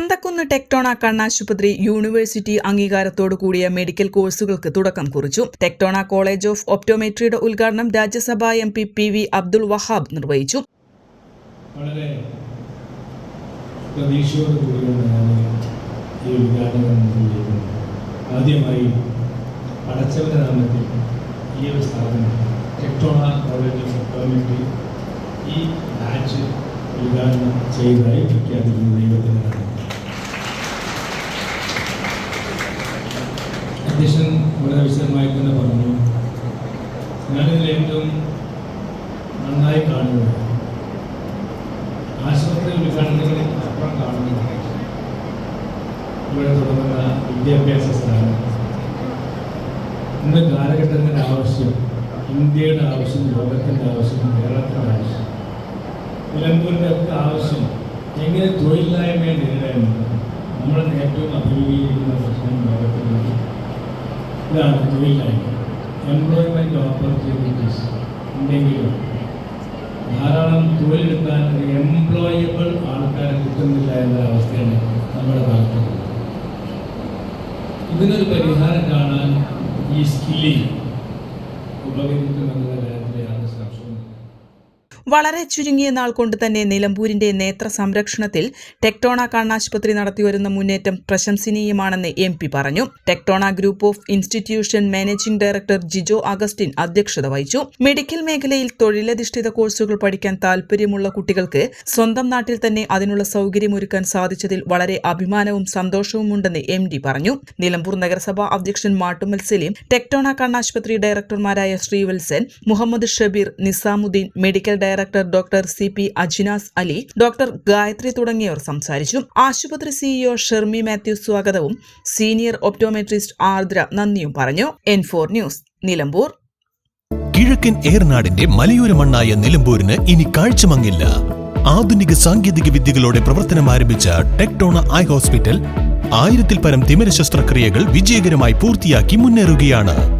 ചന്തക്കുന്ന് ടെക്ടോണ കണ്ണാശുപത്രി യൂണിവേഴ്സിറ്റി അംഗീകാരത്തോടു കൂടിയ മെഡിക്കൽ കോഴ്സുകൾക്ക് തുടക്കം കുറിച്ചു. ടെക്ടോണ കോളേജ് ഓഫ് ഓപ്റ്റോമെട്രിയുടെ ഉദ്ഘാടനം Rajya Sabha M P P V Abdul Wahab നിർവഹിച്ചു. ആദ്യമായി നാമത്തിൽ ഈ ടെക്ടോണ കോളേജ് ബാച്ച് ഉദ്ഘാടനം ചെയ്തതായി പ്രഖ്യാപിക്കുന്ന ദൈവത്തിന്റെ അധ്യക്ഷൻ വളരെ വിശദമായി തന്നെ പറഞ്ഞു. ഞാനിതിൽ ഏറ്റവും നന്നായി കാണുന്നത് ആശുപത്രി ഉദ്ഘാടനങ്ങളിൽ അപ്പുറം കാണുന്നത് ഇവിടെ തുടങ്ങുന്ന വിദ്യാഭ്യാസ സ്ഥാനം ഇന്ന് കാലഘട്ടത്തിന്റെ ആവശ്യം ഇന്ത്യയുടെ ആവശ്യം ലോകത്തിന്റെ ആവശ്യം കേരളത്തിന്റെ ആവശ്യം നിലമ്പൂരിന്റെ ഒക്കെ ആവശ്യം എങ്ങനെ തൊഴിലില്ലായ്മയെ നേരിടാൻ നമ്മൾ ഏറ്റവും അഭിമുഖീകരിക്കുന്ന പ്രശ്നം ലോകത്തിലുള്ള ഇതാണ് തൊഴിലില്ലായ്മ എംപ്ലോയ്മെന്റ് ഓപ്പർച്യൂണിറ്റീസ് ഉണ്ടെങ്കിലും ധാരാളം തൊഴിലെടുക്കാൻ എംപ്ലോയബിൾ ആൾക്കാരെ കിട്ടുന്നില്ല എന്ന അവസ്ഥയാണ് നമ്മുടെ ഭാഗത്ത് ഇതിനൊരു പരിഹാരം കാണാൻ ഈ സ്കില്ലിംഗ് സംശയവുമില്ല വളരെ ചുരുങ്ങിയ നാൾ കൊണ്ട് തന്നെ നിലമ്പൂരിന്റെ നേത്ര സംരക്ഷണത്തിൽ ടെക്ടോണ കണ്ണാശുപത്രി നടത്തിവരുന്ന മുന്നേറ്റം പ്രശംസനീയമാണെന്ന് എം പി പറഞ്ഞു. Tectona group of institution managing director Jijo Augustine അധ്യക്ഷത വഹിച്ചു. മെഡിക്കൽ മേഖലയിൽ തൊഴിലധിഷ്ഠിത കോഴ്സുകൾ പഠിക്കാൻ താൽപര്യമുള്ള കുട്ടികൾക്ക് സ്വന്തം നാട്ടിൽ തന്നെ അതിനുള്ള സൗകര്യമൊരുക്കാൻ സാധിച്ചതിൽ വളരെ അഭിമാനവും സന്തോഷവുമുണ്ടെന്ന് എം ഡി പറഞ്ഞു. നിലമ്പൂർ നഗരസഭാ അധ്യക്ഷൻ മാട്ടുമൽ സലീം ടെക്ടോണ കണ്ണാശുപത്രി ഡയറക്ടർമാരായ Sreevalsan Muhammad Shabeer Nizamuddin medical director doctor C P Ajinas Ali doctor Gayathri തുടങ്ങിയവർ സംസാരിച്ചു. ആശുപത്രി സിഇഒ ഷെർമി മാത്യു സ്വാഗതവും സീനിയർ ഒപ്റ്റോമെട്രിസ്റ്റ് ആർദ്ര നന്ദിയും പറഞ്ഞു. N four news Nilambur. കിഴക്കൻ ഏർനാടിന്റെ മലയോര മണ്ണായ നിലമ്പൂരിന് ഇനി കാഴ്ചമങ്ങില്ല. ആധുനിക സാങ്കേതിക വിദ്യകളോടെ പ്രവർത്തനം ആരംഭിച്ച ടെക്ടോണ ഐ ഹോസ്പിറ്റൽ ആയിരത്തിൽ പരം തിമിര ശസ്ത്രക്രിയകൾ വിജയകരമായി പൂർത്തിയാക്കി മുന്നേറുകയാണ്.